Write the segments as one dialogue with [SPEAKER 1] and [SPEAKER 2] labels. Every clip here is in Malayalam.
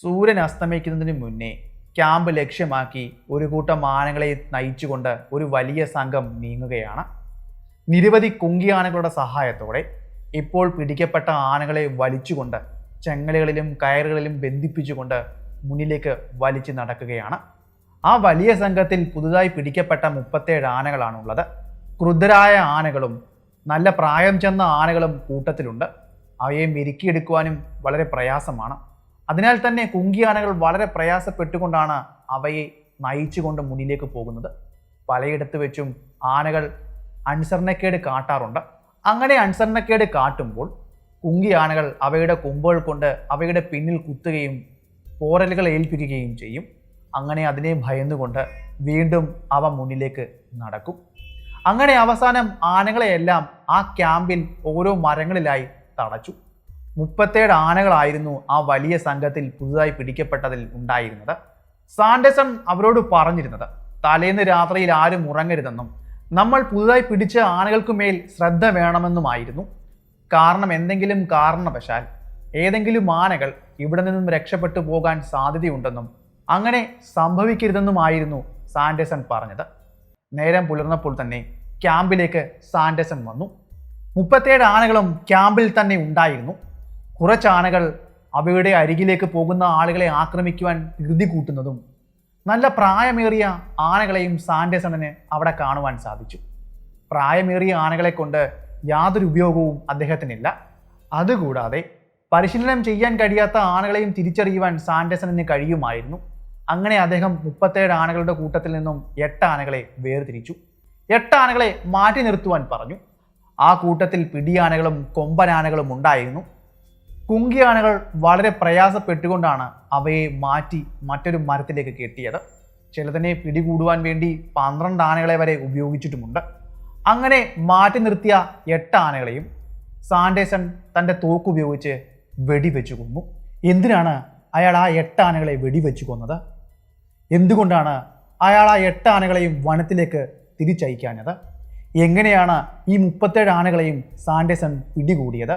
[SPEAKER 1] സൂര്യൻ അസ്തമിക്കുന്നതിന് മുന്നേ ക്യാമ്പ് ലക്ഷ്യമാക്കി ഒരു കൂട്ടം ആനകളെ നയിച്ചുകൊണ്ട് ഒരു വലിയ സംഘം നീങ്ങുകയാണ്. നിരവധി കുങ്കിയാനകളുടെ സഹായത്തോടെ ഇപ്പോൾ പിടിക്കപ്പെട്ട ആനകളെ വലിച്ചുകൊണ്ട് ചെങ്ങലകളിലും കയറുകളിലും ബന്ധിപ്പിച്ചുകൊണ്ട് മുന്നിലേക്ക് വലിച്ചു നടക്കുകയാണ്. ആ വലിയ സംഘത്തിൽ പുതുതായി പിടിക്കപ്പെട്ട മുപ്പത്തേഴ് ആനകളാണുള്ളത്. ക്രുദ്ധരായ ആനകളും നല്ല പ്രായം ചെന്ന ആനകളും കൂട്ടത്തിലുണ്ട്. അവയെ മെരുക്കിയെടുക്കുവാനും വളരെ പ്രയാസമാണ്. അതിനാൽ തന്നെ കുങ്കിയാനകൾ വളരെ പ്രയാസപ്പെട്ടുകൊണ്ടാണ് അവയെ നയിച്ചുകൊണ്ട് മുന്നിലേക്ക് പോകുന്നത്. പലയിടത്ത് വെച്ചും ആനകൾ അനുസരണക്കേട് കാട്ടാറുണ്ട്. അങ്ങനെ അനുസരണക്കേട് കാട്ടുമ്പോൾ കുങ്കി ആനകൾ അവയുടെ കൊമ്പുകൾ കൊണ്ട് അവയുടെ പിന്നിൽ കുത്തുകയും പോറലുകൾ ഏൽപ്പിക്കുകയും ചെയ്യും. അങ്ങനെ അതിനെ ഭയന്നുകൊണ്ട് വീണ്ടും അവ മുന്നിലേക്ക് നടക്കും. അങ്ങനെ അവസാനം ആനകളെയെല്ലാം ആ ക്യാമ്പിൽ ഓരോ മരങ്ങളിലായി തടച്ചു. മുപ്പത്തേഴ് ആനകളായിരുന്നു ആ വലിയ സംഘത്തിൽ പുതുതായി പിടിക്കപ്പെട്ടതിൽ ഉണ്ടായിരുന്നത്. സാൻഡേസൺ അവരോട് പറഞ്ഞിരുന്നത് തലേന്ന് രാത്രിയിൽ ആരും ഉറങ്ങരുതെന്നും നമ്മൾ പുതുതായി പിടിച്ച ആനകൾക്ക് മേൽ ശ്രദ്ധ വേണമെന്നുമായിരുന്നു. കാരണം എന്തെങ്കിലും കാരണവശാൽ ഏതെങ്കിലും ആനകൾ ഇവിടെ നിന്നും രക്ഷപ്പെട്ടു പോകാൻ സാധ്യതയുണ്ടെന്നും അങ്ങനെ സംഭവിക്കരുതെന്നുമായിരുന്നു സാൻഡേസൺ പറഞ്ഞത്. നേരം പുലർന്നപ്പോൾ തന്നെ ക്യാമ്പിലേക്ക് സാൻഡേസൺ വന്നു. മുപ്പത്തേഴ് ആനകളും ക്യാമ്പിൽ തന്നെ ഉണ്ടായിരുന്നു. കുറച്ച് ആനകൾ അവയുടെ അരികിലേക്ക് പോകുന്ന ആളുകളെ ആക്രമിക്കുവാൻ ധൃതി കൂട്ടുന്നതും നല്ല പ്രായമേറിയ ആനകളെയും സാൻഡേഴ്സണന് അവിടെ കാണുവാൻ സാധിച്ചു. പ്രായമേറിയ ആനകളെ കൊണ്ട് യാതൊരു ഉപയോഗവും അദ്ദേഹത്തിനില്ല. അതുകൂടാതെ പരിശീലനം ചെയ്യാൻ കഴിയാത്ത ആനകളെയും തിരിച്ചറിയുവാൻ സാൻഡേഴ്സണന് കഴിയുമായിരുന്നു. അങ്ങനെ അദ്ദേഹം മുപ്പത്തേഴ് ആനകളുടെ കൂട്ടത്തിൽ നിന്നും എട്ട് ആനകളെ വേർതിരിച്ചു. എട്ട് ആനകളെ മാറ്റി നിർത്തുവാൻ പറഞ്ഞു. ആ കൂട്ടത്തിൽ പിടിയാനകളും കൊമ്പനാനകളും ഉണ്ടായിരുന്നു. കുങ്കിയാനകൾ വളരെ പ്രയാസപ്പെട്ടുകൊണ്ടാണ് അവയെ മാറ്റി മറ്റൊരു മരത്തിലേക്ക് കെട്ടിയത്. ചിലതിനെ പിടികൂടുവാൻ വേണ്ടി പന്ത്രണ്ട് ആനകളെ വരെ ഉപയോഗിച്ചിട്ടുമുണ്ട്. അങ്ങനെ മാറ്റി നിർത്തിയ എട്ട് ആനകളെയും സാൻഡേസൺ തന്റെ തോക്കുപയോഗിച്ച് വെടിവെച്ചു കൊന്നു. എന്തിനാണ് അയാൾ ആ എട്ട് ആനകളെ വെടിവെച്ചു കൊന്നത്? എന്തുകൊണ്ടാണ് അയാൾ ആ എട്ട് ആനകളെയും വനത്തിലേക്ക് തിരിച്ചയക്കാഞ്ഞത്? എങ്ങനെയാണ് ഈ മുപ്പത്തേഴ് ആനകളെയും സാൻഡേസൺ പിടികൂടിയത്?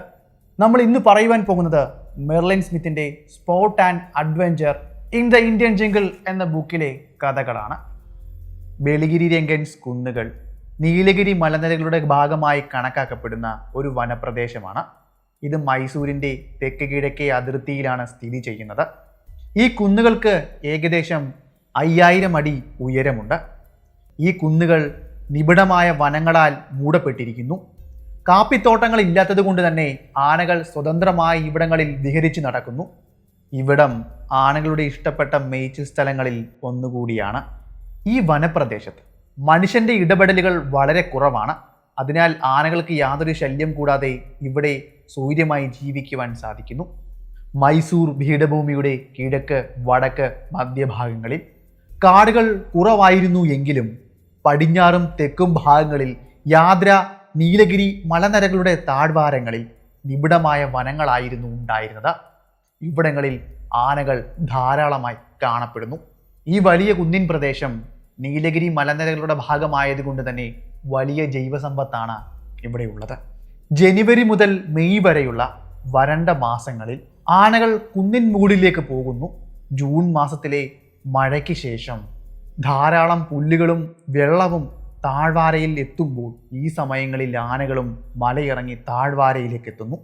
[SPEAKER 1] നമ്മൾ ഇന്ന് പറയുവാൻ പോകുന്നത് Merlin സ്മിത്തിന്റെ spot and adventure in the Indian jungle എന്ന ബുക്കിലെ കഥകളാണ്. ബെളിഗിരി രംഗൻസ് കുന്നുകൾ നീലഗിരി മലനിരകളുടെ ഭാഗമായി കണക്കാക്കപ്പെടുന്ന ഒരു വനപ്രദേശമാണ്. ഇത് മൈസൂരിന്റെ തെക്ക് കിഴക്കേ അതിർത്തിയിലാണ് സ്ഥിതി ചെയ്യുന്നത്. ഈ കുന്നുകൾക്ക് ഏകദേശം അയ്യായിരം അടി ഉയരമുണ്ട്. ഈ കുന്നുകൾ നിബിഡമായ വനങ്ങളാൽ മൂടപ്പെട്ടിരിക്കുന്നു. കാപ്പിത്തോട്ടങ്ങൾ ഇല്ലാത്തത് കൊണ്ട് തന്നെ ആനകൾ സ്വതന്ത്രമായി ഇവിടങ്ങളിൽ വിഹരിച്ച് നടക്കുന്നു. ഇവിടം ആനകളുടെ ഇഷ്ടപ്പെട്ട മേച്ചിൽ സ്ഥലങ്ങളിൽ ഒന്നുകൂടിയാണ്. ഈ വനപ്രദേശത്ത് മനുഷ്യന്റെ ഇടപെടലുകൾ വളരെ കുറവാണ്. അതിനാൽ ആനകൾക്ക് യാതൊരു ശല്യം കൂടാതെ ഇവിടെ സൂര്യമായി ജീവിക്കുവാൻ സാധിക്കുന്നു. മൈസൂർ പീഠഭൂമിയുടെ കിഴക്ക് വടക്ക് മധ്യഭാഗങ്ങളിൽ. കാടുകൾ കുറവായിരുന്നു എങ്കിലും പടിഞ്ഞാറും തെക്കും ഭാഗങ്ങളിൽ യാത്ര നീലഗിരി മലനിരകളുടെ താഴ്വാരങ്ങളിൽ നിബിഡമായ വനങ്ങളായിരുന്നു ഉണ്ടായിരുന്നത്. ഇവിടങ്ങളിൽ ആനകൾ ധാരാളമായി കാണപ്പെടുന്നു. ഈ വലിയ കുന്നിൻ പ്രദേശം നീലഗിരി മലനിരകളുടെ ഭാഗമായതുകൊണ്ട് തന്നെ വലിയ ജൈവസമ്പത്താണ് ഇവിടെയുള്ളത്. ജനുവരി മുതൽ മെയ് വരെയുള്ള വരണ്ട മാസങ്ങളിൽ ആനകൾ കുന്നിൻ മുകളിലേക്ക് പോകുന്നു. ജൂൺ മാസത്തിലെ മഴയ്ക്ക് ശേഷം ധാരാളം പുല്ലുകളും വെള്ളവും താഴ്വാരയിൽ എത്തുമ്പോൾ ഈ സമയങ്ങളിൽ ആനകളും മലയിറങ്ങി താഴ്വാരയിലേക്ക് എത്തുന്നു.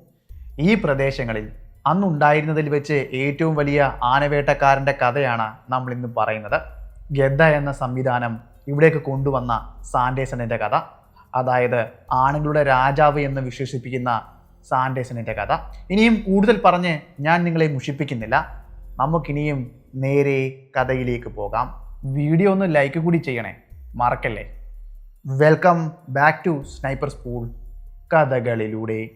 [SPEAKER 1] ഈ പ്രദേശങ്ങളിൽ അന്നുണ്ടായിരുന്നതിൽ വെച്ച് ഏറ്റവും വലിയ ആനവേട്ടക്കാരന്റെ കഥയാണ് നമ്മൾ ഇന്ന് പറയുന്നത്. ഗദ്ദ എന്ന സംവിധാനം ഇവിടേക്ക് കൊണ്ടുവന്ന സാൻഡേസണിന്റെ കഥ. അതായത് ആണുങ്ങളുടെ രാജാവ് എന്ന് വിശേഷിപ്പിക്കുന്ന സാൻഡേസണിന്റെ കഥ. ഇനിയും കൂടുതൽ പറഞ്ഞ് ഞാൻ നിങ്ങളെ മുഷിപ്പിക്കുന്നില്ല. നമുക്കിനിയും നേരെ കഥയിലേക്ക് പോകാം. വീഡിയോ ഒന്ന് ലൈക്ക് കൂടി ചെയ്യണേ. മറക്കല്ലേ? Welcome back to sniper school കഥകളിലൂടെ.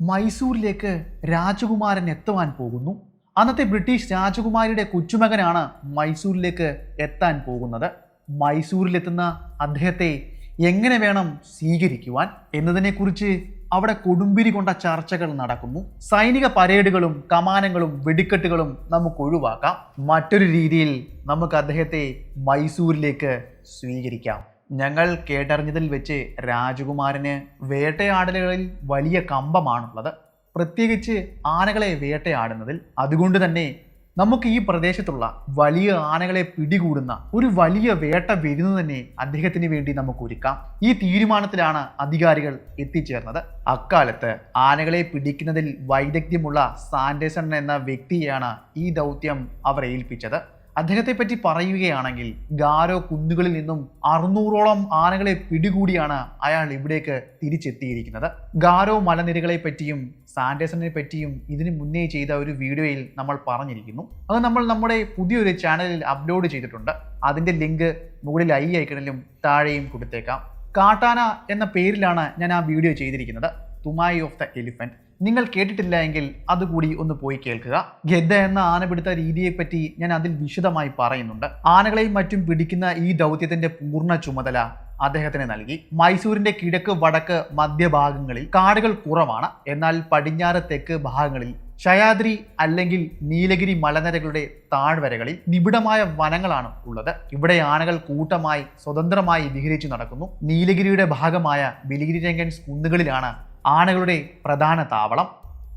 [SPEAKER 1] മൈസൂരിലേക്ക് രാജകുമാരൻ എത്തുവാൻ പോകുന്നു. അന്നത്തെ ബ്രിട്ടീഷ് രാജകുമാരിയുടെ കൊച്ചുമകനാണ് മൈസൂരിലേക്ക് എത്താൻ പോകുന്നത്. മൈസൂരിലെത്തുന്ന അദ്ദേഹത്തെ എങ്ങനെ വേണം സ്വീകരിക്കുവാൻ എന്നതിനെക്കുറിച്ച് അവിടെ കൊടുമ്പിരി കൊണ്ട ചർച്ചകൾ നടക്കുന്നു. സൈനിക പരേഡുകളും കമാനങ്ങളും വെടിക്കെട്ടുകളും നമുക്ക് ഒഴിവാക്കാം. മറ്റൊരു രീതിയിൽ നമുക്ക് അദ്ദേഹത്തെ മൈസൂരിലേക്ക് സ്വീകരിക്കാം. ഞങ്ങൾ കേട്ടറിഞ്ഞതിൽ വെച്ച് രാജകുമാരന് വേട്ടയാടലുകളിൽ വലിയ കമ്പമാണുള്ളത്. പ്രത്യേകിച്ച് ആനകളെ വേട്ടയാടുന്നതിൽ. അതുകൊണ്ട് തന്നെ നമുക്ക് ഈ പ്രദേശത്തുള്ള വലിയ ആനകളെ പിടികൂടുന്ന ഒരു വലിയ വേട്ട വരുന്നത് തന്നെ അദ്ദേഹത്തിന് വേണ്ടി നമുക്ക് ഒരുക്കാം. ഈ തീരുമാനത്തിലാണ് അധികാരികൾ എത്തിച്ചേർന്നത്. അക്കാലത്ത് ആനകളെ പിടിക്കുന്നതിൽ വൈദഗ്ധ്യമുള്ള സാൻഡേസൺ എന്ന വ്യക്തിയാണ് ഈ ദൗത്യം അവർ ഏൽപ്പിച്ചത്. അദ്ദേഹത്തെ പറ്റി പറയുകയാണെങ്കിൽ ഗാരോ കുന്നുകളിൽ നിന്നും അറുന്നൂറോളം ആനകളെ പിടികൂടിയാണ് അയാൾ ഇവിടേക്ക് തിരിച്ചെത്തിയിരിക്കുന്നത്. ഗാരോ മലനിരകളെ പറ്റിയും സാൻഡേഴ്സണിനെ പറ്റിയും ഇതിന് മുന്നേ ചെയ്ത ഒരു വീഡിയോയിൽ നമ്മൾ പറഞ്ഞിരിക്കുന്നു. അത് നമ്മൾ നമ്മുടെ പുതിയൊരു ചാനലിൽ അപ്ലോഡ് ചെയ്തിട്ടുണ്ട്. അതിന്റെ ലിങ്ക് മുകളിൽ ഐ ഐക്കണിലും താഴെയും കൊടുത്തേക്കാം. കാട്ടാന എന്ന പേരിലാണ് ഞാൻ ആ വീഡിയോ ചെയ്തിരിക്കുന്നത്. തുമായി ഓഫ് ദ എലിഫന്റ് നിങ്ങൾ കേട്ടിട്ടില്ല എങ്കിൽ അതുകൂടി ഒന്ന് പോയി കേൾക്കുക. ഗദ്ദ എന്ന ആന ആനപിടുത്ത രീതിയെപ്പറ്റി ഞാൻ അതിൽ വിശദമായി പറയുന്നുണ്ട്. ആനകളെയും മറ്റും പിടിക്കുന്ന ഈ ദൗത്യത്തിന്റെ പൂർണ ചുമതല അദ്ദേഹത്തിന് നൽകി. മൈസൂരിന്റെ കിഴക്ക് വടക്ക് മധ്യഭാഗങ്ങളിൽ കാടുകൾ കുറവാണ്. എന്നാൽ പടിഞ്ഞാറ് തെക്ക് ഭാഗങ്ങളിൽ ശയാദ്രി അല്ലെങ്കിൽ നീലഗിരി മലനിരകളുടെ താഴ്വരകളിൽ നിബിഡമായ വനങ്ങളാണ് ഉള്ളത്. ഇവിടെ ആനകൾ കൂട്ടമായി സ്വതന്ത്രമായി വിഹരിച്ചു നടക്കുന്നു. നീലഗിരിയുടെ ഭാഗമായ ബിലിഗിരി കുന്നുകളിലാണ് ആനകളുടെ പ്രധാന താവളം.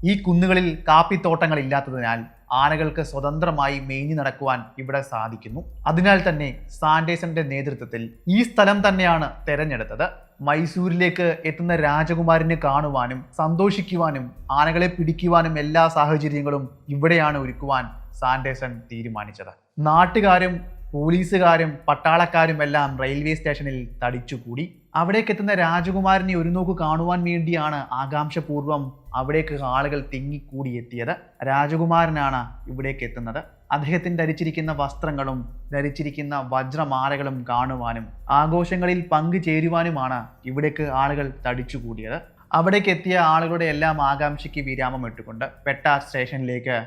[SPEAKER 1] ഈ കുന്നുകളിൽ കാപ്പിത്തോട്ടങ്ങൾ ഇല്ലാത്തതിനാൽ ആനകൾക്ക് സ്വതന്ത്രമായി മേഞ്ഞു നടക്കുവാൻ ഇവിടെ സാധിക്കുന്നു. അതിനാൽ തന്നെ സാൻഡേഴ്സന്റെ നേതൃത്വത്തിൽ ഈ സ്ഥലം തന്നെയാണ് തെരഞ്ഞെടുത്തത്. മൈസൂരിലേക്ക് എത്തുന്ന രാജകുമാരനെ കാണുവാനും സന്തോഷിക്കുവാനും ആനകളെ പിടിക്കുവാനും എല്ലാ സാഹചര്യങ്ങളും ഇവിടെയാണ് ഒരുക്കുവാൻ സാൻഡേഴ്സൺ തീരുമാനിച്ചത്. നാട്ടുകാരും പോലീസുകാരും പട്ടാളക്കാരും എല്ലാം റെയിൽവേ സ്റ്റേഷനിൽ തടിച്ചുകൂടി. അവിടേക്ക് എത്തുന്ന രാജകുമാരനെ ഒരു നോക്ക് കാണുവാൻ വേണ്ടിയാണ് ആകാംക്ഷപൂർവം അവിടേക്ക് ആളുകൾ തിങ്ങിക്കൂടി എത്തിയത്. രാജകുമാരനാണ് ഇവിടേക്ക് എത്തുന്നത് അദ്ദേഹത്തിന് ധരിച്ചിരിക്കുന്ന വസ്ത്രങ്ങളും ധരിച്ചിരിക്കുന്ന വജ്രമാലകളും കാണുവാനും ആഘോഷങ്ങളിൽ പങ്കുചേരുവാനുമാണ് ഇവിടേക്ക് ആളുകൾ തടിച്ചുകൂടിയത്. അവിടേക്ക് എത്തിയ ആളുകളുടെ എല്ലാം ആകാംക്ഷയ്ക്ക് വിരാമം ഇട്ടുകൊണ്ട് പെട്ടാർ സ്റ്റേഷനിലേക്ക്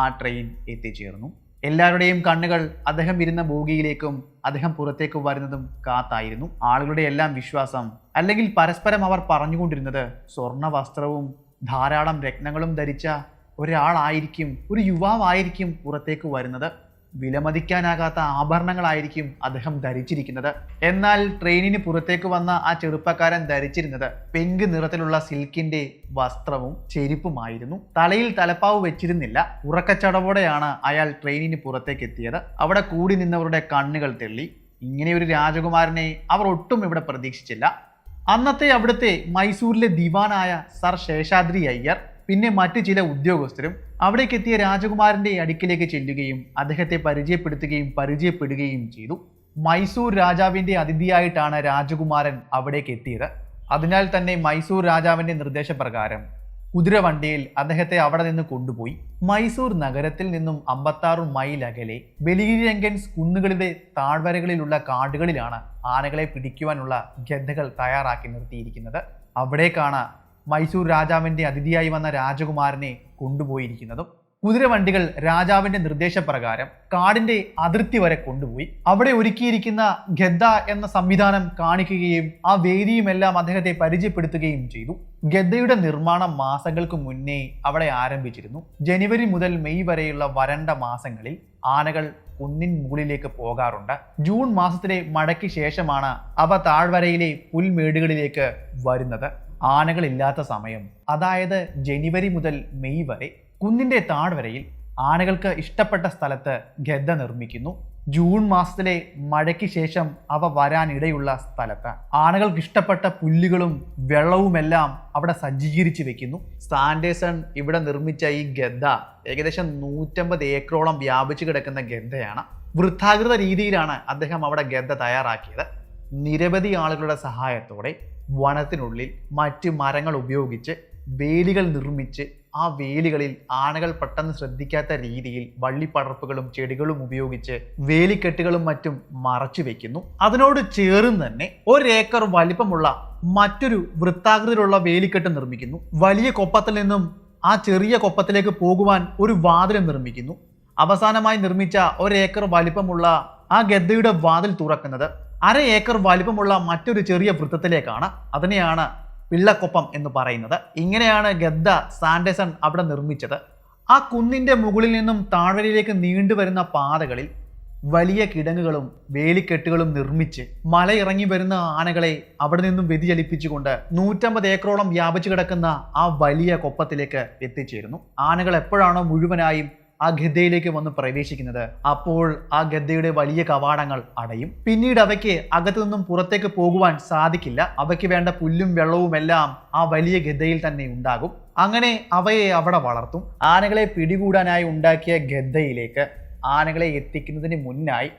[SPEAKER 1] ആ ട്രെയിൻ എത്തിച്ചേർന്നു. എല്ലാവരുടെയും കണ്ണുകൾ അദ്ദേഹം ഇരുന്ന ബോഗിയിലേക്കും അദ്ദേഹം പുറത്തേക്ക് വരുന്നതും കാത്തായിരുന്നു. ആളുകളുടെ എല്ലാം വിശ്വാസം അല്ലെങ്കിൽ പരസ്പരം അവർ പറഞ്ഞുകൊണ്ടിരുന്നത് സ്വർണ വസ്ത്രവും ധാരാളം രത്നങ്ങളും ധരിച്ച ഒരാളായിരിക്കും ഒരു യുവാവായിരിക്കും പുറത്തേക്ക് വരുന്നത്. വിലമതിക്കാനാകാത്ത ആഭരണങ്ങളായിരിക്കും അദ്ദേഹം ധരിച്ചിരിക്കുന്നത്. എന്നാൽ ട്രെയിനിന് പുറത്തേക്ക് വന്ന ആ ചെറുപ്പക്കാരൻ ധരിച്ചിരുന്നത് പെങ്ക് നിറത്തിലുള്ള സിൽക്കിന്റെ വസ്ത്രവും ചെരുപ്പുമായിരുന്നു. തലയിൽ തലപ്പാവ് വെച്ചിരുന്നില്ല. ഉറക്കച്ചടവോടെയാണ് അയാൾ ട്രെയിനിന് പുറത്തേക്ക് എത്തിയത് അവിടെ കൂടി നിന്നവരുടെ കണ്ണുകൾ തെള്ളി. ഇങ്ങനെ ഒരു രാജകുമാരനെ അവർ ഒട്ടും ഇവിടെ പ്രതീക്ഷിച്ചില്ല. അന്നത്തെ അവിടുത്തെ മൈസൂരിലെ ദിവാനായ സർ ശേഷാദ്രി അയ്യർ പിന്നെ മറ്റു ചില ഉദ്യോഗസ്ഥരും അവിടേക്ക് എത്തിയ രാജകുമാരന്റെ അടുക്കിലേക്ക് ചെല്ലുകയും അദ്ദേഹത്തെ പരിചയപ്പെടുത്തുകയും പരിചയപ്പെടുകയും ചെയ്തു. മൈസൂർ രാജാവിന്റെ അതിഥിയായിട്ടാണ് രാജകുമാരൻ അവിടേക്ക് എത്തിയത് അതിനാൽ തന്നെ മൈസൂർ രാജാവിന്റെ നിർദ്ദേശപ്രകാരം കുതിരവണ്ടിയിൽ അദ്ദേഹത്തെ അവിടെ നിന്ന് കൊണ്ടുപോയി. മൈസൂർ നഗരത്തിൽ നിന്നും അമ്പത്താറ് മൈൽ അകലെ ബലിഗിരിരംഗൻസ് കുന്നുകളുടെ താഴ്വരകളിലുള്ള കാടുകളിലാണ് ആനകളെ പിടിക്കുവാനുള്ള ഗദ്ദകൾ തയ്യാറാക്കി നിർത്തിയിരിക്കുന്നത്. അവിടേക്കാണ് മൈസൂർ രാജാവിന്റെ അതിഥിയായി വന്ന രാജകുമാരനെ കൊണ്ടുപോയിരിക്കുന്നതും കുതിരവണ്ടികൾ രാജാവിന്റെ നിർദ്ദേശപ്രകാരം കാടിന്റെ അതിർത്തി വരെ കൊണ്ടുപോയി അവിടെ ഒരുക്കിയിരിക്കുന്ന ഗദ്ദ എന്ന സംവിധാനം കാണിക്കുകയും ആ വേദിയുമെല്ലാം അദ്ദേഹത്തെ പരിചയപ്പെടുത്തുകയും ചെയ്തു. ഗദ്ദയുടെ നിർമ്മാണം മാസങ്ങൾക്ക് മുന്നേ അവിടെ ആരംഭിച്ചിരുന്നു. ജനുവരി മുതൽ മെയ് വരെയുള്ള വരണ്ട മാസങ്ങളിൽ ആനകൾ കുന്നിൻ മുകളിലേക്ക് പോകാറുണ്ട്. ജൂൺ മാസത്തിലെ മഴയ്ക്ക് ശേഷമാണ് അവ താഴ്വരയിലെ പുൽമേടുകളിലേക്ക് വരുന്നത്. ആനകളില്ലാത്ത സമയം. അതായത് ജനുവരി മുതൽ മെയ് വരെ കുന്നിന്റെ താഴ്വരയിൽ ആനകൾക്ക് ഇഷ്ടപ്പെട്ട സ്ഥലത്ത് ഗദ്ദ നിർമ്മിക്കുന്നു. ജൂൺ മാസത്തിലെ മഴയ്ക്ക് ശേഷം അവ വരാനിടയുള്ള സ്ഥലത്ത്. ആനകൾക്ക് ഇഷ്ടപ്പെട്ട പുല്ലുകളും വെള്ളവുമെല്ലാം അവിടെ സജ്ജീകരിച്ച് വെക്കുന്നു. സാൻഡേസൺ ഇവിടെ നിർമ്മിച്ച ഈ ഗദ്ദ ഏകദേശം നൂറ്റമ്പത് ഏക്കറോളം വ്യാപിച്ചു കിടക്കുന്ന ഗദ്ദയാണ്. വൃത്താകൃത രീതിയിലാണ് അദ്ദേഹം അവിടെ ഗദ്ദ തയ്യാറാക്കിയത്. നിരവധി ആളുകളുടെ സഹായത്തോടെ വനത്തിനുള്ളിൽ മറ്റ് മരങ്ങൾ ഉപയോഗിച്ച് വേലികൾ നിർമ്മിച്ച് ആ വേലികളിൽ ആനകൾ പെട്ടെന്ന് ശ്രദ്ധിക്കാത്ത രീതിയിൽ വള്ളിപ്പടർപ്പുകളും ചെടികളും ഉപയോഗിച്ച് വേലിക്കെട്ടുകളും മറ്റും മറച്ചു വെക്കുന്നു. അതിനോട് ചേർന്ന് തന്നെ ഒരേക്കർ വലിപ്പമുള്ള മറ്റൊരു വൃത്താകൃതിയിലുള്ള വേലിക്കെട്ട് നിർമ്മിക്കുന്നു. വലിയ കൊപ്പത്തിൽ നിന്നും ആ ചെറിയ കൊപ്പത്തിലേക്ക് പോകുവാൻ ഒരു വാതിൽ നിർമ്മിക്കുന്നു. അവസാനമായി നിർമ്മിച്ച ഒരേക്കർ വലിപ്പമുള്ള ആ ഗദ്ദയുടെ വാതിൽ തുറക്കുന്നത് അര ഏക്കർ വലിപ്പമുള്ള മറ്റൊരു ചെറിയ വൃത്തത്തിലേക്കാണ് അതിനെയാണ് പിള്ളക്കൊപ്പം എന്ന് പറയുന്നത്. ഇങ്ങനെയാണ് ഗദ്ദ സാൻഡേസൺ അവിടെ നിർമ്മിച്ചത്. ആ കുന്നിന്റെ മുകളിൽ നിന്നും താഴ്വരയിലേക്ക് നീണ്ടുവരുന്ന പാതകളിൽ വലിയ കിടങ്ങുകളും വേലിക്കെട്ടുകളും നിർമ്മിച്ച് മലയിറങ്ങി വരുന്ന ആനകളെ അവിടെ നിന്നും വ്യതിചലിപ്പിച്ചുകൊണ്ട് നൂറ്റമ്പത് ഏക്കറോളം വ്യാപിച്ചു കിടക്കുന്ന ആ വലിയ കൊപ്പത്തിലേക്ക് എത്തിച്ചേരുന്നു. ആനകൾ എപ്പോഴാണോ മുഴുവനായും ആ ഗദ്ദയിലേക്ക് വന്ന് പ്രവേശിക്കുന്നത്. അപ്പോൾ ആ ഗദ്ദയുടെ വലിയ കവാടങ്ങൾ അടയും. പിന്നീട് അവയ്ക്ക് അകത്തു നിന്നും പുറത്തേക്ക് പോകുവാൻ സാധിക്കില്ല. അവയ്ക്ക് വേണ്ട പുല്ലും വെള്ളവും എല്ലാം ആ വലിയ ഗദ്ദയിൽ തന്നെ ഉണ്ടാകും. അങ്ങനെ അവയെ അവിടെ വളർത്തും. ആനകളെ പിടികൂടാനായി ഉണ്ടാക്കിയ ഗദ്ദയിലേക്ക് ആനകളെ എത്തിക്കുന്നതിന് മുന്നായി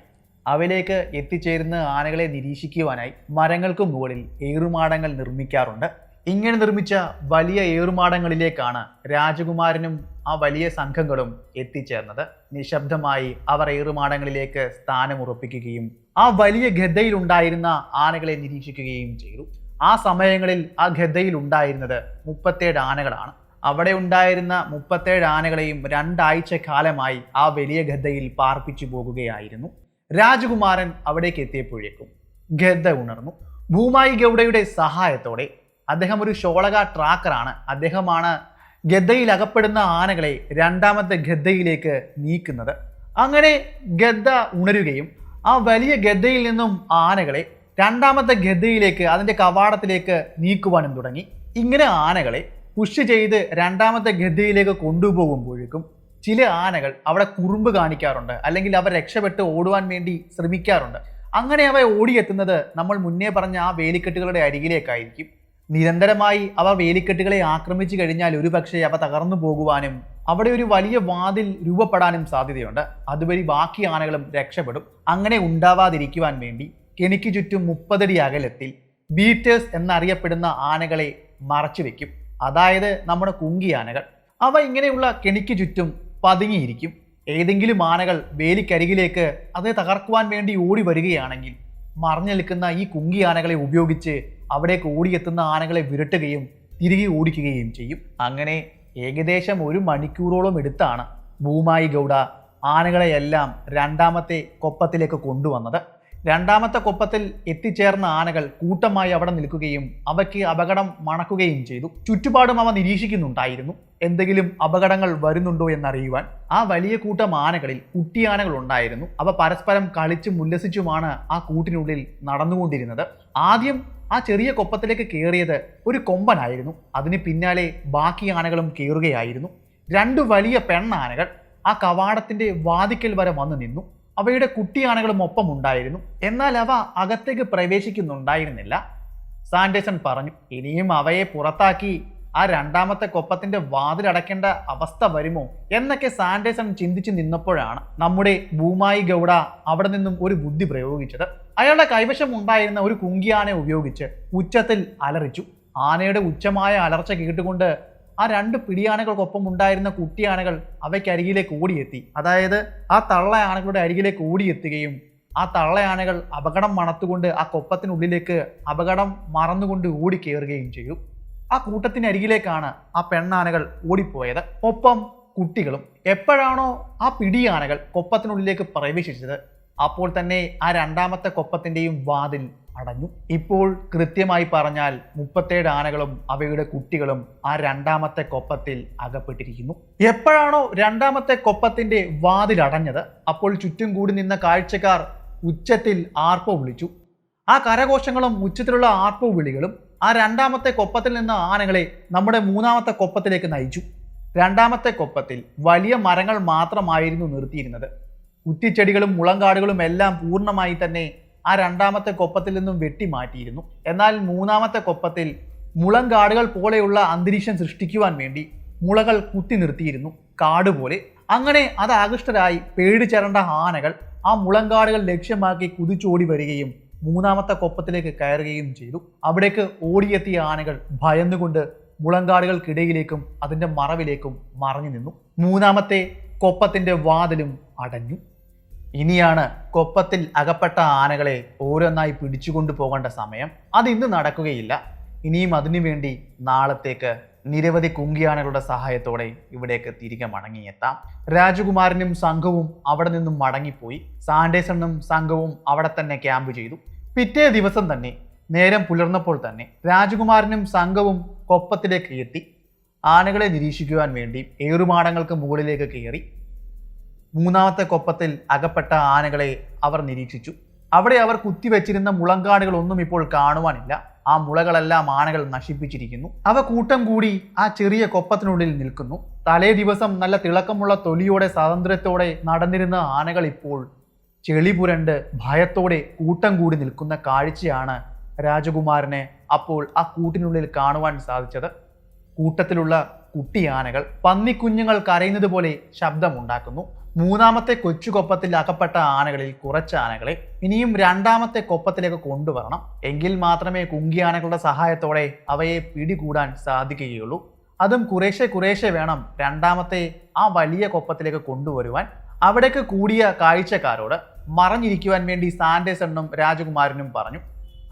[SPEAKER 1] അവയിലേക്ക് എത്തിച്ചേരുന്ന ആനകളെ നിരീക്ഷിക്കുവാനായി മരങ്ങൾക്ക് മുകളിൽ ഏറുമാടങ്ങൾ നിർമ്മിക്കാറുണ്ട്. ഇങ്ങനെ നിർമ്മിച്ച വലിയ ഏറുമാടങ്ങളിലേക്കാണ് രാജകുമാരനും ആ വലിയ സംഘങ്ങളും എത്തിച്ചേർന്നത്. നിശബ്ദമായി അവർ ഏറുമാടങ്ങളിലേക്ക് സ്ഥാനമുറപ്പിക്കുകയും ആ വലിയ ഗദ്ദയിൽ ഉണ്ടായിരുന്ന ആനകളെ നിരീക്ഷിക്കുകയും ചെയ്തു. ആ സമയങ്ങളിൽ ആ ഗദ്ദയിൽ ഉണ്ടായിരുന്നത് മുപ്പത്തേഴ് ആനകളാണ്. അവിടെ ഉണ്ടായിരുന്ന മുപ്പത്തേഴ് ആനകളെയും രണ്ടാഴ്ച കാലമായി ആ വലിയ ഗദ്ദയിൽ പാർപ്പിച്ചു പോകുകയായിരുന്നു. രാജകുമാരൻ അവിടേക്ക് എത്തിയപ്പോഴേക്കും ഗദ്ദ ഉണർന്നു. ഭൂമായി ഗൗഡയുടെ സഹായത്തോടെ അദ്ദേഹം ഒരു ഷോളക ട്രാക്കറാണ്. അദ്ദേഹമാണ് ഗദ്ദയിൽ അകപ്പെടുന്ന ആനകളെ രണ്ടാമത്തെ ഗദ്ദയിലേക്ക് നീക്കുന്നത്. അങ്ങനെ ഗദ്ദ ഉണരുകയും ആ വലിയ ഗദ്ദയിൽ നിന്നും ആനകളെ രണ്ടാമത്തെ ഗദ്ദയിലേക്ക് അതിന്റെ കവാടത്തിലേക്ക് നീക്കുവാനും തുടങ്ങി. ഇങ്ങനെ ആനകളെ പുഷ് ചെയ്ത് രണ്ടാമത്തെ ഗദ്ദയിലേക്ക് കൊണ്ടുപോകുമ്പോഴേക്കും ചില ആനകൾ അവിടെ കുറുമ്പ് കാണിക്കാറുണ്ട് അല്ലെങ്കിൽ അവ രക്ഷപ്പെട്ട് ഓടുവാൻ വേണ്ടി ശ്രമിക്കാറുണ്ട്. അങ്ങനെ അവ ഓടിയെത്തുന്നത് നമ്മൾ മുന്നേ പറഞ്ഞ ആ വേലിക്കെട്ടുകളുടെ അരികിലേക്കായിരിക്കും. നിരന്തരമായി അവ വേലിക്കെട്ടുകളെ ആക്രമിച്ചു കഴിഞ്ഞാൽ ഒരുപക്ഷെ അവ തകർന്നു പോകുവാനും അവിടെ ഒരു വലിയ വാതിൽ രൂപപ്പെടാനും സാധ്യതയുണ്ട്. അതുവഴി ബാക്കി ആനകളും രക്ഷപ്പെടും. അങ്ങനെ ഉണ്ടാവാതിരിക്കുവാൻ വേണ്ടി കെണിക്ക് ചുറ്റും മുപ്പതടി അകലത്തിൽ ബീറ്റേഴ്സ് എന്നറിയപ്പെടുന്ന ആനകളെ മറച്ചു വെക്കും. അതായത് നമ്മുടെ കുങ്കി ആനകൾ. അവ ഇങ്ങനെയുള്ള കെണിക്ക് ചുറ്റും പതുങ്ങിയിരിക്കും. ഏതെങ്കിലും ആനകൾ വേലിക്കരികിലേക്ക് അത് തകർക്കുവാൻ വേണ്ടി ഓടി വരികയാണെങ്കിൽ മറഞ്ഞു നിൽക്കുന്ന ഈ കുങ്കി ആനകളെ ഉപയോഗിച്ച് അവിടേക്ക് ഓടിയെത്തുന്ന ആനകളെ വിരട്ടുകയും തിരികെ ഓടിക്കുകയും ചെയ്യും. അങ്ങനെ ഏകദേശം ഒരു മണിക്കൂറോളം എടുത്താണ് ഭൂമായി ഗൗഡ ആനകളെയെല്ലാം രണ്ടാമത്തെ കൊപ്പത്തിലേക്ക് കൊണ്ടുവന്നത്. രണ്ടാമത്തെ കൊപ്പത്തിൽ എത്തിച്ചേർന്ന ആനകൾ കൂട്ടമായി അവിടെ നിൽക്കുകയും അവയ്ക്ക് അപകടം മണക്കുകയും ചെയ്തു. ചുറ്റുപാടും അവ നിരീക്ഷിക്കുന്നുണ്ടായിരുന്നു. എന്തെങ്കിലും അപകടങ്ങൾ വരുന്നുണ്ടോ എന്നറിയുവാൻ ആ വലിയ കൂട്ടം ആനകളിൽ കുട്ടിയാനകൾ ഉണ്ടായിരുന്നു. അവ പരസ്പരം കളിച്ചും ഉല്ലസിച്ചുമാണ് ആ കൂട്ടിനുള്ളിൽ നടന്നുകൊണ്ടിരുന്നത്. ആദ്യം ആ ചെറിയ കൊപ്പത്തിലേക്ക് കയറിയത് ഒരു കൊമ്പനായിരുന്നു. അതിന് പിന്നാലെ ബാക്കി ആനകളും കയറുകയായിരുന്നു രണ്ട് വലിയ പെണ്ണാനകൾ ആ കവാടത്തിന്റെ വാതിക്കൽ വരെ വന്നു നിന്നു. അവയുടെ കുട്ടിയാനകളും ഒപ്പം ഉണ്ടായിരുന്നു. എന്നാൽ അവ അകത്തേക്ക് പ്രവേശിക്കുന്നുണ്ടായിരുന്നില്ല. സാൻഡേഴ്സൺ പറഞ്ഞു ഇനിയും അവയെ പുറത്താക്കി ആ രണ്ടാമത്തെ കൊപ്പത്തിന്റെ വാതിലടക്കേണ്ട അവസ്ഥ വരുമോ എന്നൊക്കെ സാൻഡേഴ്സൺ ചിന്തിച്ചു നിന്നപ്പോഴാണ് നമ്മുടെ ഭൂമായി ഗൗഡ അവിടെ നിന്നും ഒരു ബുദ്ധി പ്രയോഗിച്ചത്. അയാളുടെ കൈവശം ഉണ്ടായിരുന്ന ഒരു കുങ്കിയാനെ ഉപയോഗിച്ച് ഉച്ചത്തിൽ അലറിച്ചു. ആനയുടെ ഉച്ചമായ അലർച്ച കേട്ടുകൊണ്ട് ആ രണ്ട് പിടിയാനകൾക്കൊപ്പം ഉണ്ടായിരുന്ന കുട്ടിയാനകൾ അവയ്ക്കരികിലേക്ക് ഓടിയെത്തി. അതായത് ആ തള്ളയാനകളുടെ അരികിലേക്ക് ഓടിയെത്തുകയും ആ തള്ളയാനകൾ അപകടം മണത്തുകൊണ്ട് ആ കൊപ്പത്തിനുള്ളിലേക്ക് അപകടം മറന്നുകൊണ്ട് ഓടിക്കേറുകയും ചെയ്തു. ആ കൂട്ടത്തിനരികിലേക്കാണ് ആ പെണ്ണാനകൾ ഓടിപ്പോയത്. ഒപ്പം കുട്ടികളും. എപ്പോഴാണോ ആ പിടിയാനകൾ കൊപ്പത്തിനുള്ളിലേക്ക് പ്രവേശിച്ചത് അപ്പോൾ തന്നെ ആ രണ്ടാമത്തെ കൊപ്പത്തിന്റെയും വാതിൽ അടഞ്ഞു. ഇപ്പോൾ കൃത്യമായി പറഞ്ഞാൽ മുപ്പത്തേഴ് ആനകളും അവയുടെ കുട്ടികളും ആ രണ്ടാമത്തെ കൊപ്പത്തിൽ അകപ്പെട്ടിരിക്കുന്നു. എപ്പോഴാണോ രണ്ടാമത്തെ കൊപ്പത്തിന്റെ വാതിൽ അടഞ്ഞത് അപ്പോൾ ചുറ്റും കൂടി നിന്ന കാഴ്ചക്കാർ ഉച്ചത്തിൽ ആർപ്പ് വിളിച്ചു. ആ കരഘോഷങ്ങളും ഉച്ചത്തിലുള്ള ആർപ്പ് വിളികളും ആ രണ്ടാമത്തെ കൊപ്പത്തിൽ നിന്ന് ആനകളെ നമ്മുടെ മൂന്നാമത്തെ കൊപ്പത്തിലേക്ക് നയിച്ചു. രണ്ടാമത്തെ കൊപ്പത്തിൽ വലിയ മരങ്ങൾ മാത്രമായിരുന്നു നിർത്തിയിരുന്നത്. കുറ്റിച്ചെടികളും മുളങ്കാടുകളും എല്ലാം പൂർണമായി തന്നെ ആ രണ്ടാമത്തെ കൊപ്പത്തിൽ നിന്നും വെട്ടി മാറ്റിയിരുന്നു എന്നാൽ മൂന്നാമത്തെ കൊപ്പത്തിൽ മുളങ്കാടുകൾ പോലെയുള്ള അന്തരീക്ഷം സൃഷ്ടിക്കുവാൻ വേണ്ടി മുളകൾ കുത്തി നിർത്തിയിരുന്നു. കാട് പോലെ. അങ്ങനെ അത് ആകൃഷ്ടരായി പേടിച്ചേരേണ്ട ആനകൾ ആ മുളങ്കാടുകൾ ലക്ഷ്യമാക്കി കുതിച്ചോടി വരികയും മൂന്നാമത്തെ കൊപ്പത്തിലേക്ക് കയറുകയും ചെയ്തു. അവിടേക്ക് ഓടിയെത്തിയ ആനകൾ ഭയന്നുകൊണ്ട് മുളങ്കാടുകൾക്കിടയിലേക്കും അതിന്റെ മറവിലേക്കും മറഞ്ഞു നിന്നു. മൂന്നാമത്തെ കൊപ്പത്തിന്റെ വാതിലും അടഞ്ഞു. ഇനിയാണ് കൊപ്പത്തിൽ അകപ്പെട്ട ആനകളെ ഓരോന്നായി പിടിച്ചുകൊണ്ടു പോകേണ്ട സമയം. അത് ഇന്ന് നടക്കുകയില്ല. ഇനിയും അതിനുവേണ്ടി നാളത്തേക്ക് നിരവധി കുങ്കിയാനകളുടെ സഹായത്തോടെ ഇവിടേക്ക് തിരികെ മടങ്ങിയെത്താം. രാജകുമാരനും സംഘവും അവിടെ നിന്നും മടങ്ങിപ്പോയി. സാൻഡേഴ്സണും സംഘവും അവിടെ തന്നെ ക്യാമ്പ് ചെയ്തു. പിറ്റേ ദിവസം തന്നെ നേരം പുലർന്നപ്പോൾ തന്നെ രാജകുമാരനും സംഘവും കൊപ്പത്തിലേക്ക് എത്തി. ആനകളെ നിരീക്ഷിക്കുവാൻ വേണ്ടി ഏറുമാടങ്ങൾക്ക് മുകളിലേക്ക് കയറി. മൂന്നാമത്തെ കൊപ്പത്തിൽ അകപ്പെട്ട ആനകളെ അവർ നിരീക്ഷിച്ചു. അവിടെ അവർ കുത്തിവെച്ചിരുന്ന മുളങ്കാടുകളൊന്നും ഇപ്പോൾ കാണുവാനില്ല. ആ മുളകളെല്ലാം ആനകൾ നശിപ്പിച്ചിരിക്കുന്നു. അവ കൂട്ടം കൂടി ആ ചെറിയ കൊപ്പത്തിനുള്ളിൽ നിൽക്കുന്നു. തലേ ദിവസം നല്ല തിളക്കമുള്ള തൊലിയോടെ സ്വാതന്ത്ര്യത്തോടെ നടന്നിരുന്ന ആനകൾ ഇപ്പോൾ ചെളി പുരണ്ട് ഭയത്തോടെ കൂട്ടം കൂടി നിൽക്കുന്ന കാഴ്ചയാണ് രാജകുമാരനെ അപ്പോൾ ആ കൂട്ടിനുള്ളിൽ കാണുവാൻ സാധിച്ചത്. കൂട്ടത്തിലുള്ള കുട്ടിയാനകൾ പന്നിക്കുഞ്ഞുങ്ങൾ കരയുന്നത് പോലെ ശബ്ദമുണ്ടാക്കുന്നു. മൂന്നാമത്തെ കൊച്ചു കൊപ്പത്തിൽ അകപ്പെട്ട ആനകളിൽ കുറച്ച് ആനകളെ ഇനിയും രണ്ടാമത്തെ കൊപ്പത്തിലേക്ക് കൊണ്ടുവരണം. എങ്കിൽ മാത്രമേ കുങ്കി ആനകളുടെ സഹായത്തോടെ അവയെ പിടികൂടാൻ സാധിക്കുകയുള്ളൂ. അതും കുറേശ്ശെ കുറേശ്ശെ വേണം രണ്ടാമത്തെ ആ വലിയ കൊപ്പത്തിലേക്ക് കൊണ്ടുവരുവാൻ. അവിടേക്ക് കൂടിയ കാഴ്ചക്കാരോട് മറഞ്ഞിരിക്കുവാൻ വേണ്ടി സാൻഡേഴ്സണ്ണും രാജകുമാരനും പറഞ്ഞു.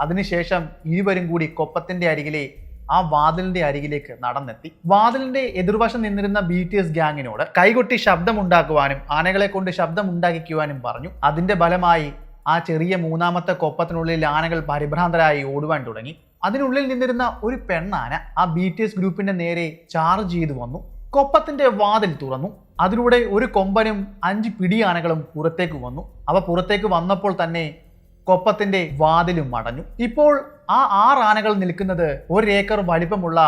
[SPEAKER 1] അതിനുശേഷം ഇരുവരും കൂടി കൊപ്പത്തിന്റെ അരികിലെ ആ വാതിലിന്റെ അരികിലേക്ക് നടന്നെത്തി. വാതിലിന്റെ എതിർവശം നിന്നിരുന്ന ബി ടി എസ് ഗ്യാങ്ങിനോട് കൈകൊട്ടി ശബ്ദമുണ്ടാക്കുവാനും ആനകളെ കൊണ്ട് ശബ്ദമുണ്ടാക്കിക്കുവാനും പറഞ്ഞു. അതിന്റെ ഫലമായി ആ ചെറിയ മൂന്നാമത്തെ കൊപ്പത്തിനുള്ളിൽ ആനകൾ പരിഭ്രാന്തരായി ഓടുവാൻ തുടങ്ങി. അതിനുള്ളിൽ നിന്നിരുന്ന ഒരു പെണ്ണാന ആ ബി ടി എസ് ഗ്രൂപ്പിന്റെ നേരെ ചാർജ് ചെയ്തു വന്നു. കൊപ്പത്തിന്റെ വാതിൽ തുറന്നു. അതിലൂടെ ഒരു കൊമ്പനും അഞ്ച് പിടിയാനകളും പുറത്തേക്ക് വന്നു. അവ പുറത്തേക്ക് വന്നപ്പോൾ തന്നെ കൊപ്പത്തിന്റെ വാതിലും അടഞ്ഞു. ഇപ്പോൾ ആ ആറ് ആനകൾ നിൽക്കുന്നത് ഒരു ഏക്കർ വലിപ്പമുള്ള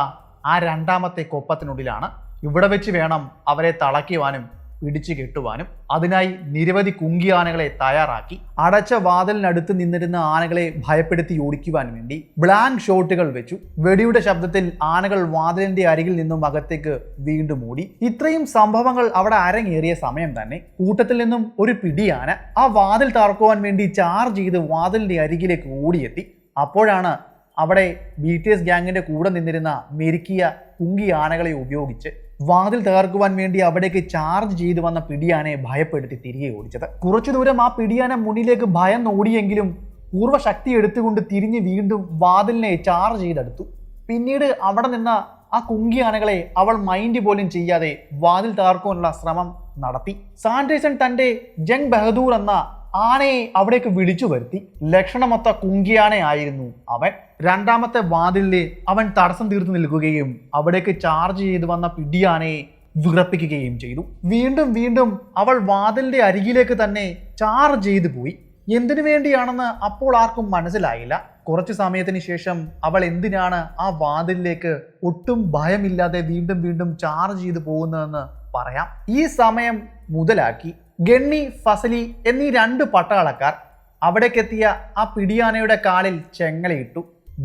[SPEAKER 1] ആ രണ്ടാമത്തെ കൊപ്പത്തിനുള്ളിലാണ്. ഇവിടെ വെച്ച് വേണം അവരെ തളയ്ക്കുവാനും പിടിച്ചു കെട്ടുവാനും. അതിനായി നിരവധി കുങ്കി ആനകളെ തയ്യാറാക്കി. അടച്ച വാതിലിനടുത്ത് നിന്നിരുന്ന ആനകളെ ഭയപ്പെടുത്തി ഓടിക്കുവാൻ വേണ്ടി ബ്ലാങ്ക് ഷോട്ടുകൾ വെച്ചു. വെടിയുടെ ശബ്ദത്തിൽ ആനകൾ വാതിലിന്റെ അരികിൽ നിന്നും അകത്തേക്ക് വീണ്ടും ഓടി. ഇത്രയും സംഭവങ്ങൾ അവിടെ അരങ്ങേറിയ സമയം തന്നെ കൂട്ടത്തിൽ നിന്നും ഒരു പിടിയാന ആ വാതിൽ തറക്കുവാൻ വേണ്ടി ചാർജ് ചെയ്ത് വാതിലിന്റെ അരികിലേക്ക് ഓടിയെത്തി. അപ്പോഴാണ് അവിടെ ബി ടി എസ് ഗ്യാങ്ങിന്റെ കൂടെ നിന്നിരുന്ന മെരുക്കിയ കുങ്കി ആനകളെ ഉപയോഗിച്ച് വാതിൽ തകർക്കുവാൻ വേണ്ടി അവിടേക്ക് ചാർജ് ചെയ്തു വന്ന പിടിയാനെ ഭയപ്പെടുത്തി തിരികെ ഓടിച്ചത്. കുറച്ചു ദൂരം ആ പിടിയാനെ മുന്നിലേക്ക് ഭയം ഓടിയെങ്കിലും പൂർവശക്തി എടുത്തുകൊണ്ട് തിരിഞ്ഞ് വീണ്ടും വാതിലിനെ ചാർജ് ചെയ്തെടുത്തു. പിന്നീട് അവിടെ നിന്ന ആ കുങ്കി ആനകളെ അവൾ മൈൻഡ് പോലും ചെയ്യാതെ വാതിൽ തകർക്കുവാനുള്ള ശ്രമം നടത്തി. സാൻഡേഴ്സൺ തന്റെ ജംഗ് ബഹദൂർ എന്ന ആനയെ അവിടേക്ക് വിളിച്ചു വരുത്തി. ലക്ഷണമൊത്ത കുങ്കിയാനയായിരുന്നു അവൻ. രണ്ടാമത്തെ വാതിലിൽ അവൻ തടസ്സം തീർത്ത് നിൽക്കുകയും അവിടേക്ക് ചാർജ് ചെയ്തു വന്ന പിടിയാനയെ വിറപ്പിക്കുകയും ചെയ്തു. വീണ്ടും വീണ്ടും അവൾ വാതിലിന്റെ അരികിലേക്ക് തന്നെ ചാർജ് ചെയ്തു പോയി. എന്തിനു വേണ്ടിയാണെന്ന് അപ്പോൾ ആർക്കും മനസ്സിലായില്ല. കുറച്ചു സമയത്തിന് ശേഷം അവൾ എന്തിനാണ് ആ വാതിലിലേക്ക് ഒട്ടും ഭയമില്ലാതെ വീണ്ടും വീണ്ടും ചാർജ് ചെയ്തു പോകുന്നതെന്ന് പറയാം. ഈ സമയം മുതലാക്കി. ഗണ്ണി ഫസലി എന്നീ രണ്ട് പട്ടാളക്കാർ അവിടേക്കെത്തിയ ആ പിടിയാനയുടെ കാലിൽ ചെങ്ങലയിട്ടു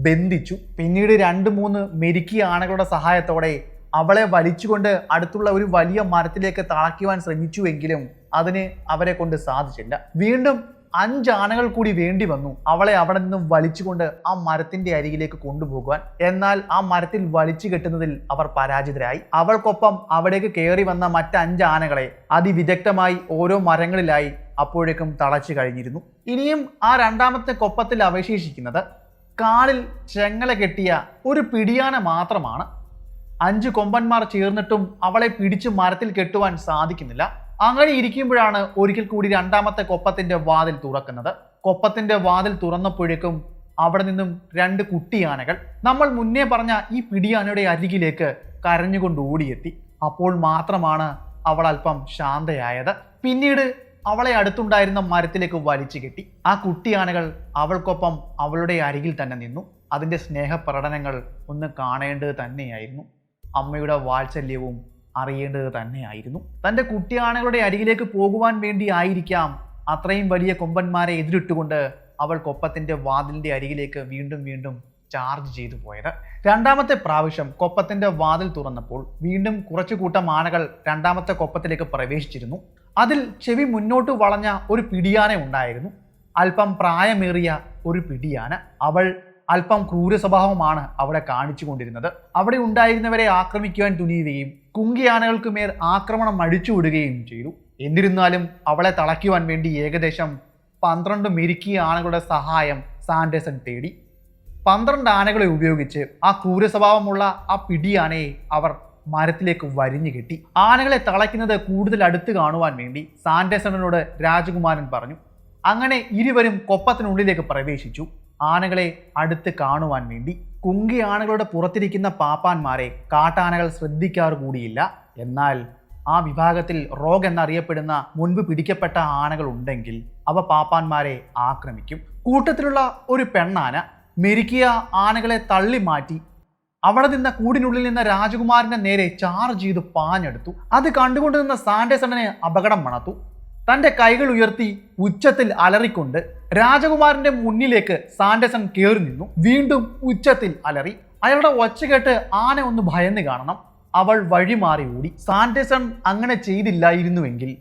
[SPEAKER 1] ബന്ധിച്ചു. പിന്നീട് രണ്ട് മൂന്ന് മെരുക്കിയ ആനകളുടെ സഹായത്തോടെ അവളെ വലിച്ചുകൊണ്ട് അടുത്തുള്ള ഒരു വലിയ മരത്തിലേക്ക് താഴ്ക്കുവാൻ ശ്രമിച്ചുവെങ്കിലും അതിന് അവരെ കൊണ്ട് സാധിച്ചില്ല. വീണ്ടും അഞ്ച് ആനകൾ കൂടി വേണ്ടി വന്നു. അവളെ അവിടെ നിന്നും വലിച്ചുകൊണ്ട് ആ മരത്തിന്റെ അരികിലേക്ക് കൊണ്ടുപോകുവാൻ. എന്നാൽ ആ മരത്തിൽ വലിച്ചു കെട്ടുന്നതിൽ അവർ പരാജിതരായി. അവൾക്കൊപ്പം അവിടേക്ക് കയറി വന്ന മറ്റ് അഞ്ച് ആനകളെ അതിവിദഗ്ധമായി ഓരോ മരങ്ങളിലായി അപ്പോഴേക്കും തളച്ചു കഴിഞ്ഞിരുന്നു. ഇനിയും ആ രണ്ടാമത്തെ കൊപ്പത്തിൽ അവശേഷിക്കുന്നത് കാലിൽ ചെങ്ങല കെട്ടിയ ഒരു പിടിയാന മാത്രമാണ്. അഞ്ച് കൊമ്പന്മാർ ചേർന്നിട്ടും അവളെ പിടിച്ച് മരത്തിൽ കെട്ടുവാൻ സാധിക്കുന്നില്ല. അങ്ങനെ ഇരിക്കുമ്പോഴാണ് ഒരിക്കൽ കൂടി രണ്ടാമത്തെ കൊപ്പത്തിന്റെ വാതിൽ തുറക്കുന്നത്. കൊപ്പത്തിന്റെ വാതിൽ തുറന്നപ്പോഴേക്കും അവിടെ നിന്നും രണ്ട് കുട്ടിയാനകൾ നമ്മൾ മുന്നേ പറഞ്ഞ ഈ പിടിയാനയുടെ അരികിലേക്ക് കരഞ്ഞുകൊണ്ട് ഓടിയെത്തി. അപ്പോൾ മാത്രമാണ് അവൾ അല്പം ശാന്തയായത്. പിന്നീട് അവളെ അടുത്തുണ്ടായിരുന്ന മരത്തിലേക്ക് വലിച്ചു കെട്ടി. ആ കുട്ടിയാനകൾ അവൾക്കൊപ്പം അവളുടെ അരികിൽ തന്നെ നിന്നു. അതിന്റെ സ്നേഹപ്രകടനങ്ങൾ ഒന്ന് കാണേണ്ടത് തന്നെയായിരുന്നു. അമ്മയുടെ വാത്സല്യവും അറിയേണ്ടത് തന്നെയായിരുന്നു. തന്റെ കുട്ടിയാണകളുടെ അരികിലേക്ക് പോകുവാൻ വേണ്ടി ആയിരിക്കാം അത്രയും വലിയ കൊമ്പന്മാരെ എതിരിട്ടുകൊണ്ട് അവൾ കൊപ്പത്തിന്റെ വാതിലിന്റെ അരികിലേക്ക് വീണ്ടും വീണ്ടും ചാർജ് ചെയ്തു പോയത്. രണ്ടാമത്തെ പ്രാവശ്യം കൊപ്പത്തിന്റെ വാതിൽ തുറന്നപ്പോൾ വീണ്ടും കുറച്ചു കൂട്ടം ആനകൾ രണ്ടാമത്തെ കൊപ്പത്തിലേക്ക് പ്രവേശിച്ചിരുന്നു. അതിൽ ചെവി മുന്നോട്ട് വളഞ്ഞ ഒരു പിടിയാന ഉണ്ടായിരുന്നു. അല്പം പ്രായമേറിയ ഒരു പിടിയാന. അവൾ അല്പം ക്രൂര സ്വഭാവമാണ് അവിടെ കാണിച്ചു കൊണ്ടിരുന്നത് അവിടെ ഉണ്ടായിരുന്നവരെ ആക്രമിക്കുവാൻ തുനിയുകയും കുങ്കിയാനകൾക്ക് മേൽ ആക്രമണം അടിച്ചുവിടുകയും ചെയ്തു. എന്നിരുന്നാലും അവളെ തളയ്ക്കുവാൻ വേണ്ടി ഏകദേശം പന്ത്രണ്ട് മെരുക്കിയ ആനകളുടെ സഹായം സാൻഡേഴ്സൺ തേടി. പന്ത്രണ്ട് ആനകളെ ഉപയോഗിച്ച് ആ ക്രൂരസ്വഭാവമുള്ള ആ പിടിയാനയെ അവർ മരത്തിലേക്ക് വരിഞ്ഞു കെട്ടി. ആനകളെ തളയ്ക്കുന്നത് കൂടുതൽ അടുത്ത് കാണുവാൻ വേണ്ടി സാൻഡേഴ്സണിനോട് രാജകുമാരൻ പറഞ്ഞു അങ്ങനെ ഇരുവരും കൊപ്പത്തിനുള്ളിലേക്ക് പ്രവേശിച്ചു. ആനകളെ അടുത്ത് കാണുവാൻ വേണ്ടി കുങ്കി ആനകളുടെ പുറത്തിരിക്കുന്ന പാപ്പാന്മാരെ കാട്ടാനകൾ ശ്രദ്ധിക്കാറ് കൂടിയില്ല എന്നാൽ ആ വിഭാഗത്തിൽ റോഗ് എന്നറിയപ്പെടുന്ന മുൻപ് പിടിക്കപ്പെട്ട ആനകൾ ഉണ്ടെങ്കിൽ അവ പാപ്പാന്മാരെ ആക്രമിക്കും. കൂട്ടത്തിലുള്ള ഒരു പെണ്ണാന മെരുക്കിയ ആനകളെ തള്ളി മാറ്റി അവിടെ നിന്ന കൂടിനുള്ളിൽ നിന്ന രാജകുമാരന്റെ നേരെ ചാർജ് ചെയ്ത് പാഞ്ഞെടുത്തു. അത് കണ്ടുകൊണ്ട് നിന്ന സാൻഡേസണിന് അപകടം മണത്തു. തന്റെ കൈകൾ ഉയർത്തി ഉച്ചത്തിൽ അലറിക്കൊണ്ട് രാജകുമാരന്റെ മുന്നിലേക്ക് സാൻഡേസൺ കയറി നിന്നു. വീണ്ടും ഉച്ചത്തിൽ അലറി. അയാളുടെ ഒച്ച കേട്ട് ആന ഒന്ന് ഭയന്ന് കാണണം. അവൾ വഴിമാറി ഓടി. സാൻഡേസൺ അങ്ങനെ ചെയ്തില്ലായിരുന്നുവെങ്കിൽ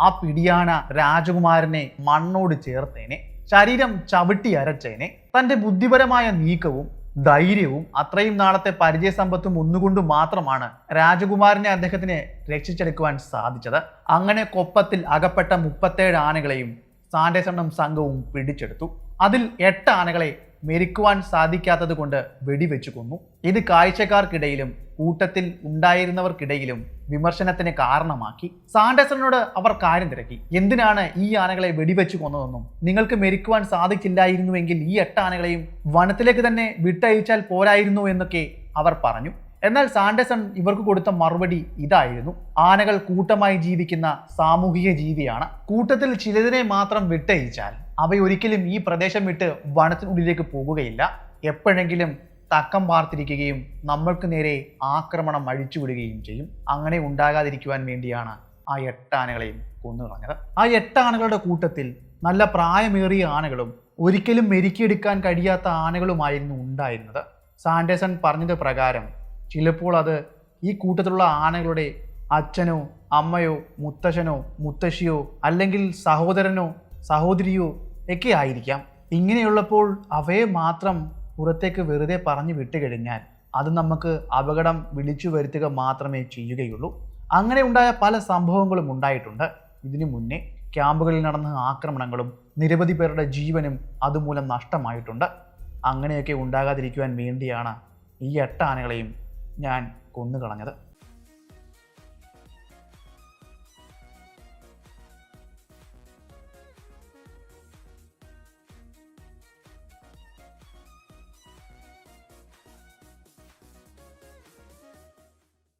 [SPEAKER 1] ആ പിടിയാന രാജകുമാരനെ മണ്ണോട് ചേർത്തേനെ. ശരീരം ചവിട്ടി അരച്ചേനെ. തന്റെ ബുദ്ധിപരമായ നീക്കവും ധൈര്യവും അത്രയും നാളത്തെ പരിചയസമ്പത്തും ഒന്നുകൊണ്ട് മാത്രമാണ് രാജകുമാരനെ അദ്ദേഹത്തിനെ രക്ഷിച്ചെടുക്കുവാൻ സാധിച്ചത്. അങ്ങനെ കൊപ്പത്തിൽ അകപ്പെട്ട മുപ്പത്തേഴ് ആനകളെയും സാൻഡേസണ്ണും സംഘവും പിടിച്ചെടുത്തു. അതിൽ എട്ട് ആനകളെ മെരിക്കുവാൻ സാധിക്കാത്തത് കൊണ്ട് വെടിവെച്ചു കൊന്നു. ഇത് കാഴ്ചക്കാർക്കിടയിലും കൂട്ടത്തിൽ ഉണ്ടായിരുന്നവർക്കിടയിലും വിമർശനത്തിന് കാരണമാക്കി. സാൻഡേഴ്സണിനോട് അവർ കാര്യം തിരക്കി. എന്തിനാണ് ഈ ആനകളെ വെടിവെച്ചു കൊന്നതെന്നും നിങ്ങൾക്ക് മെരിക്കുവാൻ സാധിച്ചില്ലായിരുന്നുവെങ്കിൽ ഈ എട്ട് ആനകളെയും വനത്തിലേക്ക് തന്നെ വിട്ടയച്ചാൽ പോരായിരുന്നു എന്നൊക്കെ അവർ പറഞ്ഞു. എന്നാൽ സാൻഡേസൺ ഇവർക്ക് കൊടുത്ത മറുപടി ഇതായിരുന്നു. ആനകൾ കൂട്ടമായി ജീവിക്കുന്ന സാമൂഹിക ജീവിയാണ്. കൂട്ടത്തിൽ ചിലതിനെ മാത്രം വിട്ടയച്ചാൽ അവയൊരിക്കലും ഈ പ്രദേശം വിട്ട് വനത്തിനുള്ളിലേക്ക് പോകുകയില്ല. എപ്പോഴെങ്കിലും തക്കം പാർത്തിരിക്കുകയും നമ്മൾക്ക് നേരെ ആക്രമണം അഴിച്ചുവിടുകയും ചെയ്യും. അങ്ങനെ ഉണ്ടാകാതിരിക്കുവാൻ വേണ്ടിയാണ് ആ എട്ട് ആനകളെയും കൊന്നു കളഞ്ഞത്. ആ എട്ട് ആനകളുടെ കൂട്ടത്തിൽ നല്ല പ്രായമേറിയ ആനകളും ഒരിക്കലും മെരുക്കിയെടുക്കാൻ കഴിയാത്ത ആനകളുമായിരുന്നു ഉണ്ടായിരുന്നത്. സാൻഡേസൺ പറഞ്ഞത് പ്രകാരം ചിലപ്പോൾ അത് ഈ കൂട്ടത്തിലുള്ള ആനകളുടെ അച്ഛനോ അമ്മയോ മുത്തശ്ശനോ മുത്തശ്ശിയോ അല്ലെങ്കിൽ സഹോദരനോ സഹോദരിയോ ഒക്കെ ആയിരിക്കാം. ഇങ്ങനെയുള്ളപ്പോൾ അവയെ മാത്രം പുറത്തേക്ക് വെറുതെ പറഞ്ഞു വിട്ടുകഴിഞ്ഞാൽ അത് നമുക്ക് അപകടം വിളിച്ചു വരുത്തുക മാത്രമേ ചെയ്യുകയുള്ളൂ. അങ്ങനെ ഉണ്ടായ പല സംഭവങ്ങളും ഉണ്ടായിട്ടുണ്ട്. ഇതിനു മുന്നേ ക്യാമ്പുകളിൽ നടന്ന ആക്രമണങ്ങളും നിരവധി പേരുടെ ജീവനും അതുമൂലം നഷ്ടമായിട്ടുണ്ട്. അങ്ങനെയൊക്കെ ഉണ്ടാകാതിരിക്കുവാൻ വേണ്ടിയാണ് ഈ എട്ട് ആനകളെയും ഞാൻ കൊന്നുകളഞ്ഞത്.